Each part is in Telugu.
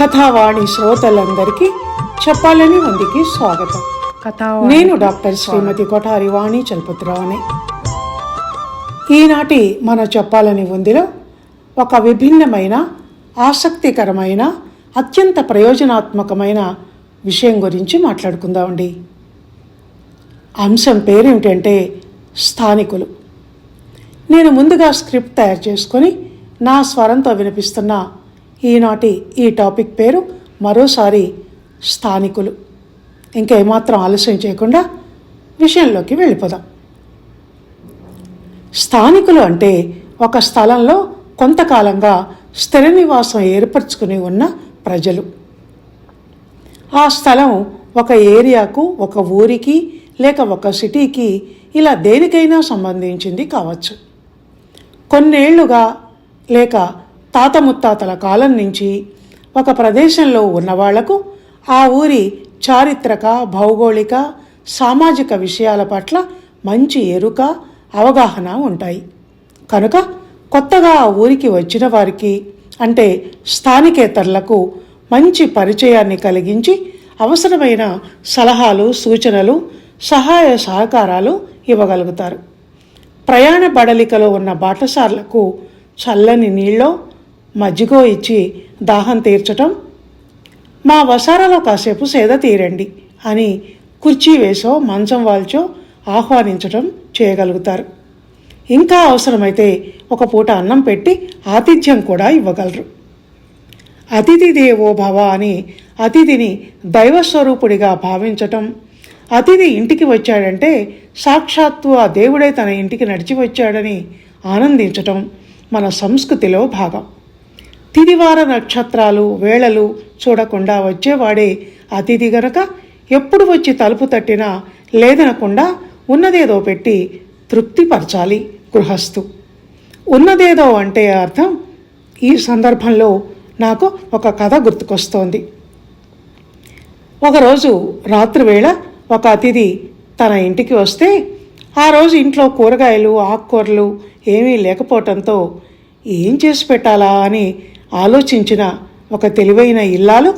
కథావాణి శ్రోతలందరికీ చెప్పాలని ఉందికి స్వాగతం. నేను డాక్టర్ శ్రీమతి కొఠారి వాణి చలపతిరావుని. ఈనాటి మన చెప్పాలని ఉందిలో ఒక విభిన్నమైన ఆసక్తికరమైన అత్యంత ప్రయోజనాత్మకమైన విషయం గురించి మాట్లాడుకుందామండి. అంశం పేరేమిటంటే స్థానికులు. నేను ముందుగా స్క్రిప్ట్ తయారు చేసుకొని నా స్వరంతో వినిపిస్తున్న ఈనాటి ఈ టాపిక్ పేరు మరోసారి స్థానికులు. ఇంకా ఏమాత్రం ఆలస్యం చేయకుండా విషయంలోకి వెళ్ళిపోదాం. స్థానికులు అంటే ఒక స్థలంలో కొంతకాలంగా స్థిర నివాసం ఏర్పరచుకుని ఉన్న ప్రజలు. ఆ స్థలం ఒక ఏరియాకు ఒక ఊరికి లేక ఒక సిటీకి ఇలా దేనికైనా సంబంధించింది కావచ్చు. కొన్నేళ్ళుగా లేక తాత ముత్తాతల కాలం నుంచి ఒక ప్రదేశంలో ఉన్నవాళ్ళకు ఆ ఊరి చారిత్రక భౌగోళిక సామాజిక విషయాల పట్ల మంచి ఎరుక అవగాహన ఉంటాయి. కనుక కొత్తగా ఆ ఊరికి వచ్చిన వారికి అంటే స్థానికేతరులకు మంచి పరిచయాన్ని కలిగించి అవసరమైన సలహాలు సూచనలు సహాయ సహకారాలు ఇవ్వగలుగుతారు. ప్రయాణ బడలికలో ఉన్న బాటసార్లకు చల్లని నీళ్ళో మజ్జిగో ఇచ్చి దాహం తీర్చటం మా వసారాలో కాసేపు సేద తీరండి అని కుర్చీ వేసో మంచం వాల్చో ఆహ్వానించటం చేయగలుగుతారు. ఇంకా అవసరమైతే ఒక పూట అన్నం పెట్టి ఆతిథ్యం కూడా ఇవ్వగలరు. అతిథి దేవో భవ అని అతిథిని దైవస్వరూపుడిగా భావించటం అతిథి ఇంటికి వచ్చాడంటే సాక్షాత్తు ఆ దేవుడే తన ఇంటికి నడిచి వచ్చాడని ఆనందించటం మన సంస్కృతిలో భాగం. తిదివార నక్షత్రాలు వేళలు చూడకుండా వచ్చేవాడే అతిథి గనక ఎప్పుడు వచ్చి తలుపు తట్టినా లేదనకుండా ఉన్నదేదో పెట్టి తృప్తిపరచాలి గృహస్థు. ఉన్నదేదో అంటే అర్థం ఈ సందర్భంలో నాకు ఒక కథ గుర్తుకొస్తోంది. ఒకరోజు రాత్రివేళ ఒక అతిథి తన ఇంటికి వస్తే ఆ రోజు ఇంట్లో కూరగాయలు ఆకుకూరలు ఏమీ లేకపోవటంతో ఏం చేసి పెట్టాలా అని ఆలోచించిన ఒక తెలివైన ఇల్లాలు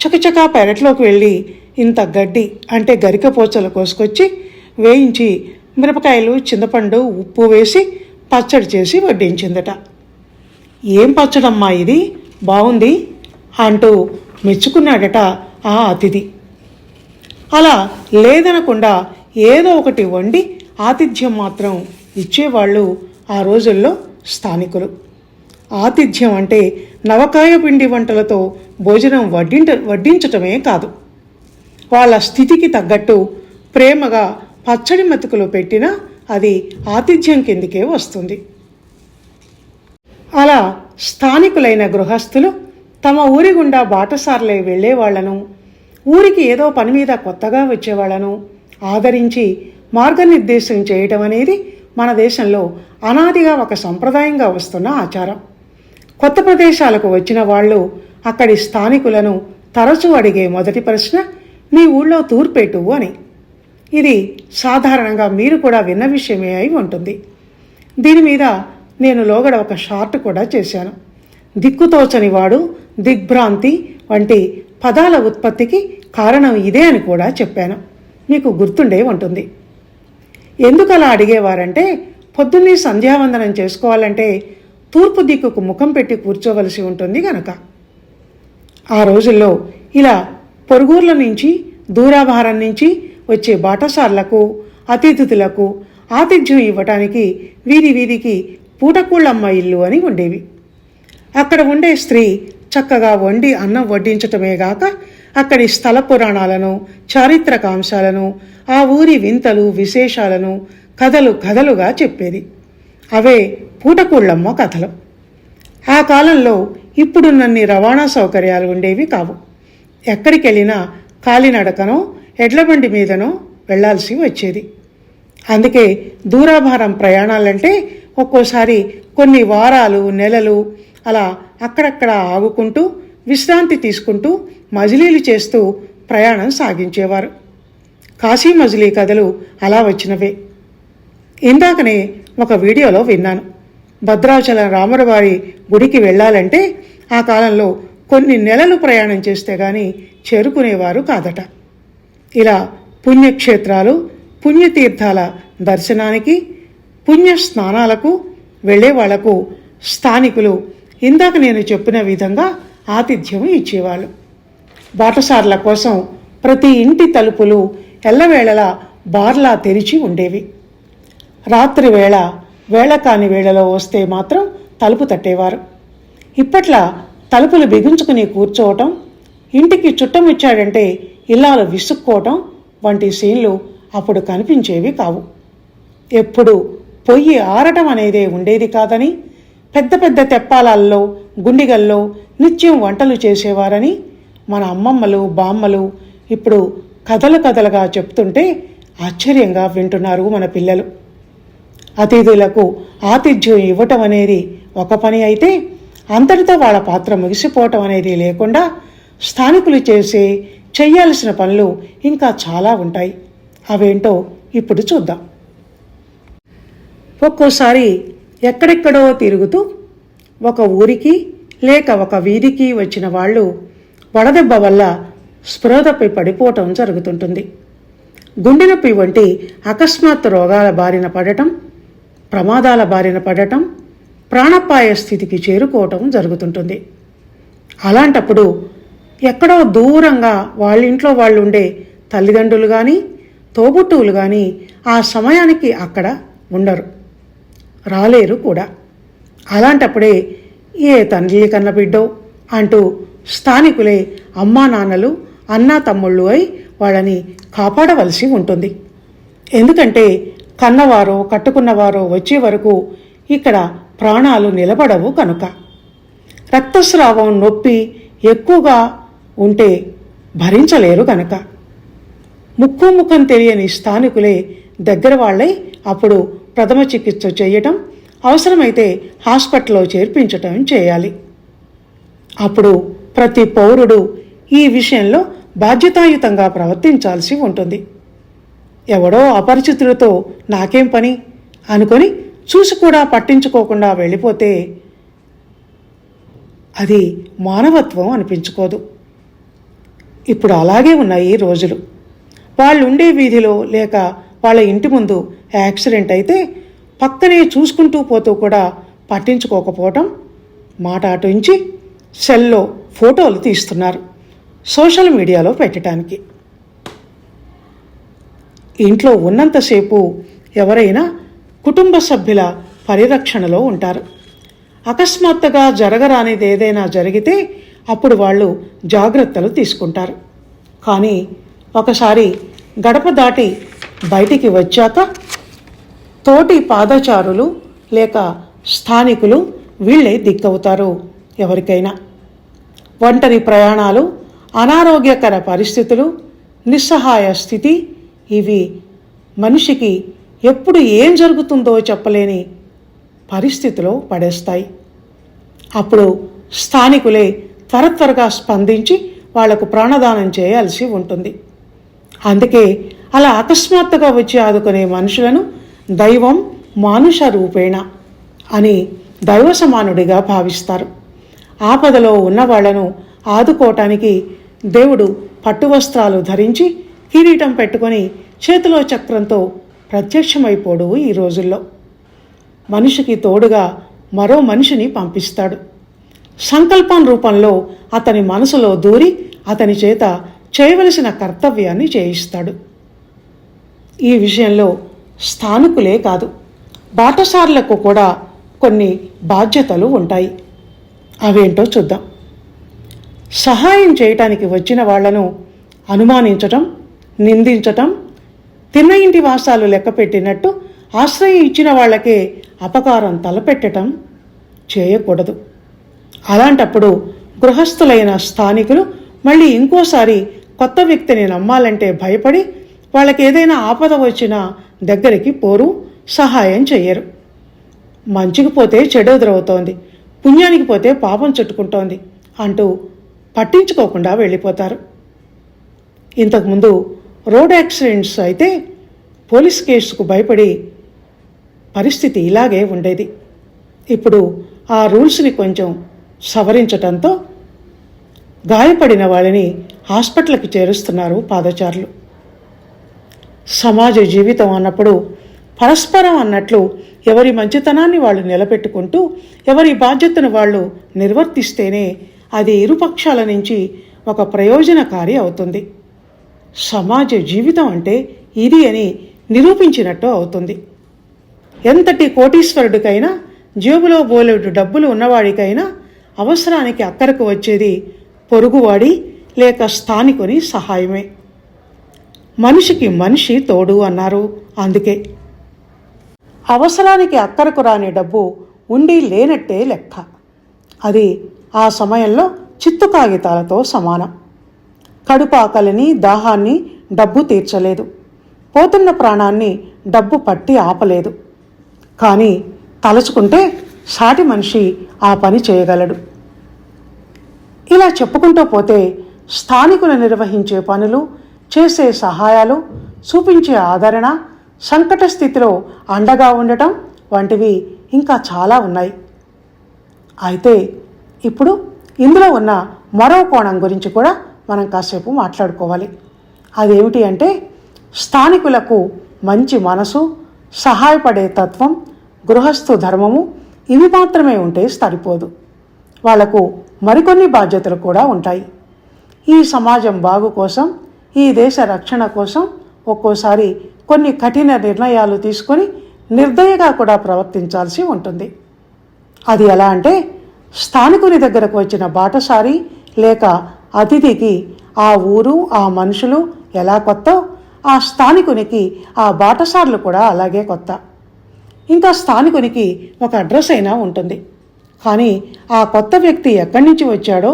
చకచకా పెరట్లోకి వెళ్ళి ఇంత గడ్డి అంటే గరిక పోచలు కోసుకొచ్చి వేయించి మిరపకాయలు చింతపండు ఉప్పు వేసి పచ్చడి చేసి వడ్డించిందట. ఏం పచ్చడమ్మా ఇది? బాగుంది అంటూ మెచ్చుకున్నాడట ఆ అతిథి. అలా లేదనకుండా ఏదో ఒకటి వండి ఆతిథ్యం మాత్రం ఇచ్చేవాళ్ళు ఆ రోజుల్లో స్థానికులు. ఆతిథ్యం అంటే నవకాయ పిండి వంటలతో భోజనం వడ్డింట వడ్డించటమే కాదు. వాళ్ళ స్థితికి తగ్గట్టు ప్రేమగా పచ్చడి మెతుకులు పెట్టినా అది ఆతిథ్యం కిందికే వస్తుంది. అలా స్థానికులైన గృహస్థులు తమ ఊరి గుండా బాటసార్లై వెళ్ళేవాళ్ళను ఊరికి ఏదో పని మీద కొత్తగా వచ్చేవాళ్ళను ఆదరించి మార్గనిర్దేశం చేయటం అనేది మన దేశంలో అనాదిగా ఒక సంప్రదాయంగా వస్తున్న ఆచారం. కొత్త ప్రదేశాలకు వచ్చిన వాళ్ళు అక్కడి స్థానికులను తరచూ అడిగే మొదటి ప్రశ్న మీ ఊళ్ళో తూర్పేటు అని. ఇది సాధారణంగా మీరు కూడా విన్న విషయమే అయి ఉంటుంది. దీని మీద నేను లోగడ ఒక షార్ట్ కూడా చేశాను. దిక్కుతోచని వాడు దిగ్భ్రాంతి వంటి పదాల ఉత్పత్తికి కారణం ఇదే అని కూడా చెప్పాను. మీకు గుర్తుండే ఉంటుంది. ఎందుకు అలా అడిగేవారంటే పొద్దున్నే సంధ్యావందనం చేసుకోవాలంటే తూర్పు దిక్కుకు ముఖం పెట్టి కూర్చోవలసి ఉంటుంది గనక. ఆ రోజుల్లో ఇలా పొరుగుర్ల నుంచి దూరాభారం నుంచి వచ్చే బాటసార్లకు అతిథులకు ఆతిథ్యం ఇవ్వటానికి వీధి వీధికి పూటకూళ్ళమ్మ ఇల్లు అని ఉండేవి. అక్కడ ఉండే స్త్రీ చక్కగా వండి అన్నం వడ్డించటమే గాక అక్కడి స్థల పురాణాలను చారిత్రక అంశాలను ఆ ఊరి వింతలు విశేషాలను కథలు కథలుగా చెప్పేది. అవే పూటకూళ్ళమ్మ కథలు. ఆ కాలంలో ఇప్పుడున్నన్ని రవాణా సౌకర్యాలు ఉండేవి కావు. ఎక్కడికి వెళ్ళినా కాలినడకనో ఎడ్లబండి మీదనో వెళ్ళాల్సి వచ్చేది. అందుకే దూరాభారం ప్రయాణాలంటే ఒక్కోసారి కొన్ని వారాలు నెలలు అలా అక్కడక్కడ ఆగుకుంటూ విశ్రాంతి తీసుకుంటూ మజిలీలు చేస్తూ ప్రయాణం సాగించేవారు. కాశీ మజిలీ కథలు అలా వచ్చినవే. ఇందాకనే ఒక వీడియోలో విన్నాను. భద్రాచలం రాములవారి గుడికి వెళ్ళాలంటే ఆ కాలంలో కొన్ని నెలలు ప్రయాణం చేస్తే గాని చేరుకునేవారు కాదట. ఇలా పుణ్యక్షేత్రాలు పుణ్యతీర్థాల దర్శనానికి పుణ్య స్నానాలకు వెళ్ళే వాళ్ళకు స్థానికులు ఇందాక నేను చెప్పిన విధంగా ఆతిథ్యం ఇచ్చేవాళ్ళు. బాటసార్ల కోసం ప్రతి ఇంటి తలుపులు ఎల్లవేళలా బార్లా తెరిచి ఉండేవి. రాత్రివేళ వేళ కాని వేళలో వస్తే మాత్రం తలుపు తట్టేవారు. ఇప్పట్లా తలుపులు బిగించుకుని కూర్చోవటం ఇంటికి చుట్టం ఇచ్చాడంటే ఇల్లాలు విసుక్కోవటం వంటి సీన్లు అప్పుడు కనిపించేవి కావు. ఎప్పుడు పొయ్యి ఆరటం అనేదే ఉండేది కాదని పెద్ద పెద్ద తెప్పాలల్లో గుండిగల్లో నిత్యం వంటలు చేసేవారని మన అమ్మమ్మలు బామ్మలు ఇప్పుడు కథలు కథలుగా చెప్తుంటే ఆశ్చర్యంగా వింటున్నారు మన పిల్లలు. అతిథులకు ఆతిథ్యం ఇవ్వటం అనేది ఒక పని అయితే అంతటితో వాళ్ళ పాత్ర ముగిసిపోవటం అనేది లేకుండా స్థానికులు చేసే చేయాల్సిన పనులు ఇంకా చాలా ఉంటాయి. అవేంటో ఇప్పుడు చూద్దాం. ఒక్కోసారి ఎక్కడెక్కడో తిరుగుతూ ఒక ఊరికి లేక ఒక వీధికి వచ్చిన వాళ్ళు వడదెబ్బ వల్ల స్పృహతపై పడిపోవటం జరుగుతుంటుంది. గుండె నొప్పి వంటి అకస్మాత్తు రోగాల బారిన పడటం ప్రమాదాల బారిన పడటం ప్రాణాపాయ స్థితికి చేరుకోవటం జరుగుతుంటుంది. అలాంటప్పుడు ఎక్కడో దూరంగా వాళ్ళ ఇంట్లో వాళ్ళు ఉండే తల్లిదండ్రులు కానీ తోబుట్టువులు కానీ ఆ సమయానికి అక్కడ ఉండరు రాలేరు కూడా. అలాంటప్పుడే ఏ తండ్రి కన్న బిడ్డో అంటూ స్థానికులే అమ్మా నాన్నలు అన్నా తమ్ముళ్ళు అయి వాళ్ళని కాపాడవలసి ఉంటుంది. ఎందుకంటే కన్నవారో కట్టుకున్నవారో వచ్చే వరకు ఇక్కడ ప్రాణాలు నిలబడవు కనుక. రక్తస్రావం నొప్పి ఎక్కువగా ఉంటే భరించలేరు కనుక. ముక్కు ముఖం తెలియని స్థానికులే దగ్గర వాళ్ళై అప్పుడు ప్రథమ చికిత్స చేయటం అవసరమైతే హాస్పిటల్లో చేర్పించటం చేయాలి. అప్పుడు ప్రతి పౌరుడు ఈ విషయంలో బాధ్యతాయుతంగా ప్రవర్తించాల్సి ఉంటుంది. ఎవడో అపరిచితులతో నాకేం పని? అనుకొని చూసి కూడా పట్టించుకోకుండా వెళ్ళిపోతే అది మానవత్వం అనిపించుకోదు. ఇప్పుడు అలాగే ఉన్నాయి రోజులు. వాళ్ళు ఉండే వీధిలో లేక వాళ్ళ ఇంటి ముందు యాక్సిడెంట్ అయితే పక్కనే చూసుకుంటూ పోతూ కూడా పట్టించుకోకపోవటం మాట అటుంచి సెల్లో ఫోటోలు తీస్తున్నారు సోషల్ మీడియాలో పెట్టడానికి ఇంట్లో ఉన్నంతసేపు ఎవరైనా కుటుంబ సభ్యుల పరిరక్షణలో ఉంటారు. అకస్మాత్తుగా జరగరానిది ఏదైనా జరిగితే అప్పుడు వాళ్ళు జాగ్రత్తలు తీసుకుంటారు. కానీ ఒకసారి గడప దాటి బయటికి వచ్చాక తోటి పాదచారులు లేక స్థానికులు వీళ్ళే దిక్కవుతారు ఎవరికైనా. ఒంటరి ప్రయాణాలు అనారోగ్యకర పరిస్థితులు నిస్సహాయ స్థితి ఇవి మనిషికి ఎప్పుడు ఏం జరుగుతుందో చెప్పలేని పరిస్థితిలో పడేస్తాయి. అప్పుడు స్థానికులే త్వర త్వరగా స్పందించి వాళ్ళకు ప్రాణదానం చేయాల్సి ఉంటుంది. అందుకే అలా అకస్మాత్తుగా వచ్చి ఆదుకునే మనుషులను దైవం మానుష రూపేణ అని దైవ సమానుడిగా భావిస్తారు. ఆపదలో ఉన్నవాళ్ళను ఆదుకోవటానికి దేవుడు పట్టువస్త్రాలు ధరించి కిరీటం పెట్టుకొని చేతిలో చక్రంతో ప్రత్యక్షమైపోడు ఈ రోజుల్లో. మనిషికి తోడుగా మరో మనిషిని పంపిస్తాడు. సంకల్పం రూపంలో అతని మనసులో దూరి అతని చేత చేయవలసిన కర్తవ్యాన్ని చేయిస్తాడు. ఈ విషయంలో స్థానికులే కాదు బాటసార్లకు కూడా కొన్ని బాధ్యతలు ఉంటాయి. అవేంటో చూద్దాం. సహాయం చేయటానికి వచ్చిన వాళ్ళను అనుమానించటం నిందించటం తిన్న ఇంటి వాసాలు లెక్కపెట్టినట్టు ఆశ్రయం ఇచ్చిన వాళ్ళకే అపకారం తలపెట్టడం చేయకూడదు. అలాంటప్పుడు గృహస్థులైన స్థానికులు మళ్ళీ ఇంకోసారి కొత్త వ్యక్తిని నమ్మాలంటే భయపడి వాళ్ళకి ఏదైనా ఆపద వచ్చినా దగ్గరికి పోరు సహాయం చెయ్యరు. మంచికి పోతే చెడు ఎదురవుతోంది పుణ్యానికి పోతే పాపం చుట్టుకుంటోంది అంటూ పట్టించుకోకుండా వెళ్ళిపోతారు. ఇంతకుముందు రోడ్ యాక్సిడెంట్స్ అయితే పోలీస్ కేసుకు భయపడి పరిస్థితి ఇలాగే ఉండేది. ఇప్పుడు ఆ రూల్స్ని కొంచెం సవరించటంతో గాయపడిన వాళ్ళని హాస్పిటల్కి చేరుస్తున్నారు పాదచారులు. సమాజ జీవితం అన్నప్పుడు పరస్పరం అన్నట్లు ఎవరి మంచితనాన్ని వాళ్ళు నిలబెట్టుకుంటూ ఎవరి బాధ్యతను వాళ్ళు నిర్వర్తిస్తేనే అది ఇరుపక్షాల నుంచి ఒక ప్రయోజనకారి అవుతుంది. సమాజ జీవితం అంటే ఇది అని నిరూపించినట్టు అవుతుంది. ఎంతటి కోటీశ్వరుడికైనా జేబులో బోలెడు డబ్బులు ఉన్నవాడికైనా అవసరానికి అక్కరకు వచ్చేది పొరుగువాడి లేక స్థానికుని సహాయమే. మనిషికి మనిషి తోడు అన్నారు అందుకే. అవసరానికి అక్కరకు రాని డబ్బు ఉండి లేనట్టే లెక్క. అది ఆ సమయంలో చిత్తు కాగితాలతో సమానం. కడుపు ఆకలిని దాహాన్ని డబ్బు తీర్చలేదు. పోతున్న ప్రాణాన్ని డబ్బు పట్టి ఆపలేదు. కానీ తలుచుకుంటే సాటి మనిషి ఆ పని చేయగలడు. ఇలా చెప్పుకుంటూ పోతే స్థానికులు నిర్వహించే పనులు చేసే సహాయాలు చూపించే ఆదరణ సంకట స్థితిలో అండగా ఉండటం వంటివి ఇంకా చాలా ఉన్నాయి. అయితే ఇప్పుడు ఇందులో ఉన్న మరో కోణం గురించి కూడా మనం కాసేపు మాట్లాడుకోవాలి. అదేమిటి అంటే స్థానికులకు మంచి మనసు సహాయపడే తత్వం గృహస్థు ధర్మము ఇవి మాత్రమే ఉంటే సరిపోదు. వాళ్ళకు మరికొన్ని బాధ్యతలు కూడా ఉంటాయి. ఈ సమాజం బాగు కోసం ఈ దేశ రక్షణ కోసం ఒక్కోసారి కొన్ని కఠిన నిర్ణయాలు తీసుకొని నిర్దయగా కూడా ప్రవర్తించాల్సి ఉంటుంది. అది ఎలా అంటే స్థానికుని దగ్గరకు వచ్చిన బాటసారి లేక అతిథికి ఆ ఊరు ఆ మనుషులు ఎలా కొత్త? ఆ స్థానికునికి ఆ బాటసార్లు కూడా అలాగే కొత్త. ఇంకా స్థానికునికి ఒక అడ్రస్ అయినా ఉంటుంది. కానీ ఆ కొత్త వ్యక్తి ఎక్కడి నుంచి వచ్చాడో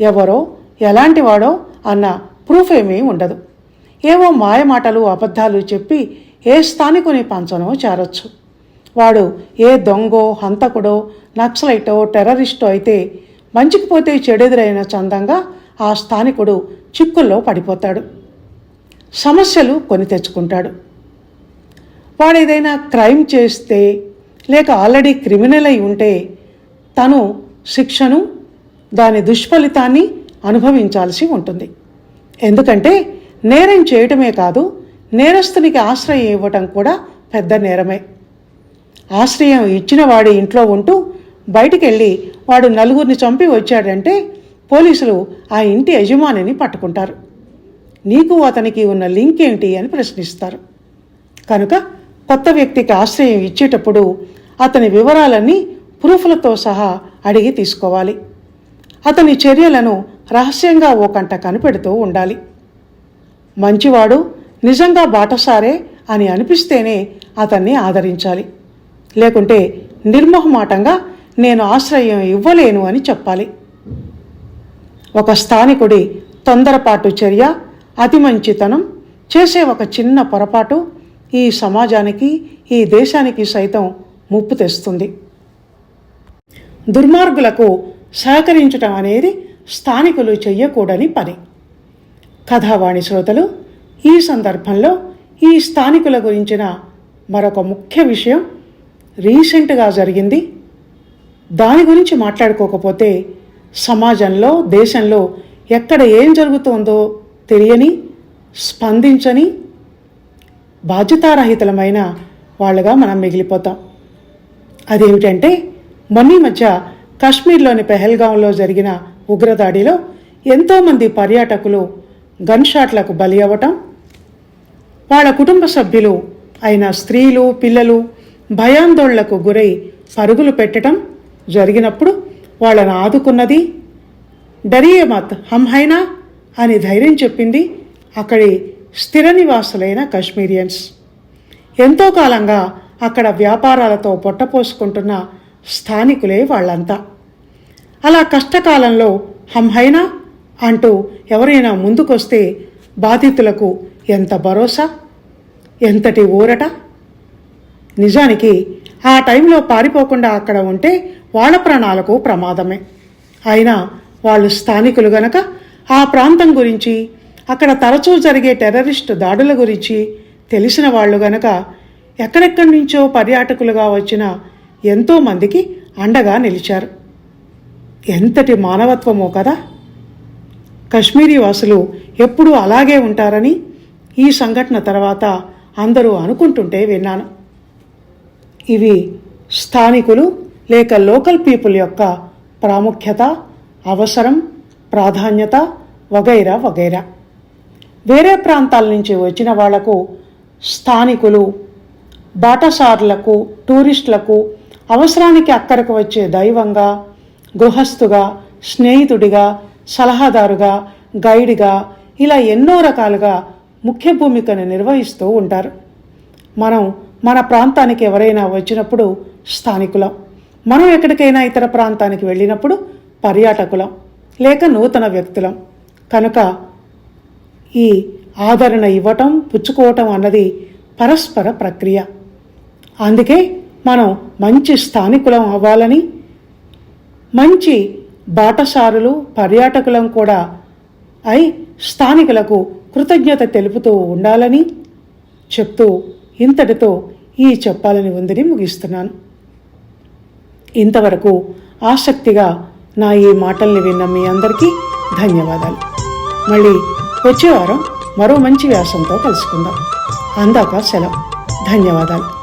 ఎవరో ఎలాంటి వాడో అన్న ప్రూఫ్ ఏమీ ఉండదు. ఏవో మాయమాటలు అబద్ధాలు చెప్పి ఏ స్థానికుని పంచనో చేరొచ్చు. వాడు ఏ దొంగో హంతకుడో నక్సలైటో టెర్రరిస్టో అయితే మంచికి పోతే చెడెదురైన చందంగా ఆ స్థానికుడు చిక్కుల్లో పడిపోతాడు. సమస్యలు కొని తెచ్చుకుంటాడు. వాడు ఏదైనా క్రైమ్ చేస్తే లేక ఆల్రెడీ క్రిమినల్ అయి ఉంటే తను శిక్షను దాని దుష్ఫలితాన్ని అనుభవించాల్సి ఉంటుంది. ఎందుకంటే నేరం చేయటమే కాదు నేరస్తునికి ఆశ్రయం ఇవ్వటం కూడా పెద్ద నేరమే. ఆశ్రయం ఇచ్చిన వాడి ఇంట్లో ఉంటూ బయటికి వెళ్ళి వాడు నలుగురిని చంపి వచ్చాడంటే పోలీసులు ఆ ఇంటి యజమానిని పట్టుకుంటారు. నీకు అతనికి ఉన్న లింక్ ఏంటి అని ప్రశ్నిస్తారు. కనుక కొత్త వ్యక్తికి ఆశ్రయం ఇచ్చేటప్పుడు అతని వివరాలన్నీ ప్రూఫ్లతో సహా అడిగి తీసుకోవాలి. అతని చర్యలను రహస్యంగా ఓ కంట కనిపెడుతూ ఉండాలి. మంచివాడు నిజంగా బాటసారే అని అనిపిస్తేనే అతన్ని ఆదరించాలి. లేకుంటే నిర్మోహమాటంగా నేను ఆశ్రయం ఇవ్వలేను అని చెప్పాలి. ఒక స్థానికుడి తొందరపాటు చర్య అతి మంచితనం చేసే ఒక చిన్న పొరపాటు ఈ సమాజానికి ఈ దేశానికి సైతం ముప్పు తెస్తుంది. దుర్మార్గులకు సహకరించటం అనేది స్థానికులు చెయ్యకూడని పని. కథావాణి శ్రోతలు ఈ సందర్భంలో ఈ స్థానికుల గురించిన మరొక ముఖ్య విషయం రీసెంట్గా జరిగింది. దాని గురించి మాట్లాడుకోకపోతే సమాజంలో దేశంలో ఎక్కడ ఏం జరుగుతోందో తెలియని స్పందించని బాధ్యతారహితలమైన వాళ్ళగా మనం మిగిలిపోతాం. అదేమిటంటే మొన్నీ మధ్య కాశ్మీర్లోని పెహల్గాంలో జరిగిన ఉగ్రదాడిలో ఎంతోమంది పర్యాటకులు గన్ షాట్లకు బలి అవ్వటం వాళ్ళ కుటుంబ సభ్యులు అయిన స్త్రీలు పిల్లలు భయాందోళనకు గురై పరుగులు పెట్టడం జరిగినప్పుడు వాళ్ళను ఆదుకున్నది? డరియమత్ హంహైనా అని ధైర్యం చెప్పింది అక్కడి స్థిర నివాసులైన కశ్మీరియన్స్. ఎంతో కాలంగా అక్కడ వ్యాపారాలతో పొట్టపోసుకుంటున్న స్థానికులే వాళ్ళంతా. అలా కష్టకాలంలో హంహైనా అంటూ ఎవరైనా ముందుకొస్తే బాధితులకు ఎంత భరోసా? ఎంతటి ఊరట? నిజానికి ఆ టైంలో పారిపోకుండా అక్కడ ఉంటే వాళ్ళ ప్రాణాలకు ప్రమాదమే. అయినా వాళ్ళు స్థానికులు గనక ఆ ప్రాంతం గురించి అక్కడ తరచూ జరిగే టెర్రరిస్టు దాడుల గురించి తెలిసిన వాళ్ళు గనక ఎక్కడెక్కడి నుంచో పర్యాటకులుగా వచ్చిన ఎంతోమందికి అండగా నిలిచారు. ఎంతటి మానవత్వమో కదా! కశ్మీరీ వాసులు ఎప్పుడూ అలాగే ఉంటారని ఈ సంఘటన తర్వాత అందరూ అనుకుంటుంటే విన్నాను. ఇవి స్థానికులు లేక లోకల్ పీపుల్ యొక్క ప్రాముఖ్యత అవసరం ప్రాధాన్యత వగైరా వగైరా. వేరే ప్రాంతాల నుంచి వచ్చిన వాళ్ళకు స్థానికులు బాటసార్లకు టూరిస్టులకు అవసరానికి అక్కడికి వచ్చే దైవంగా గృహస్థుగా స్నేహితుడిగా సలహాదారుగా గైడ్గా ఇలా ఎన్నో రకాలుగా ముఖ్య భూమికను నిర్వహిస్తూ ఉంటారు. మనం మన ప్రాంతానికి ఎవరైనా వచ్చినప్పుడు స్థానికులం. మనం ఎక్కడికైనా ఇతర ప్రాంతానికి వెళ్ళినప్పుడు పర్యాటకులం లేక నూతన వ్యక్తులం. కనుక ఈ ఆదరణ ఇవ్వటం పుచ్చుకోవటం అన్నది పరస్పర ప్రక్రియ. అందుకే మనం మంచి స్థానికులం అవ్వాలని మంచి బాటసారులు పర్యాటకులం కూడా అయి స్థానికులకు కృతజ్ఞత తెలుపుతూ ఉండాలని చెప్తూ ఇంతటితో ఈ చెప్పాలని ఉందని ముగిస్తున్నాను. ఇంతవరకు ఆసక్తిగా నా ఈ మాటల్ని విన్న మీ అందరికీ ధన్యవాదాలు. మళ్ళీ వచ్చే వారం మరో మంచి వ్యాసంతో కలుసుకుందాం. అందాక సెలవు. ధన్యవాదాలు.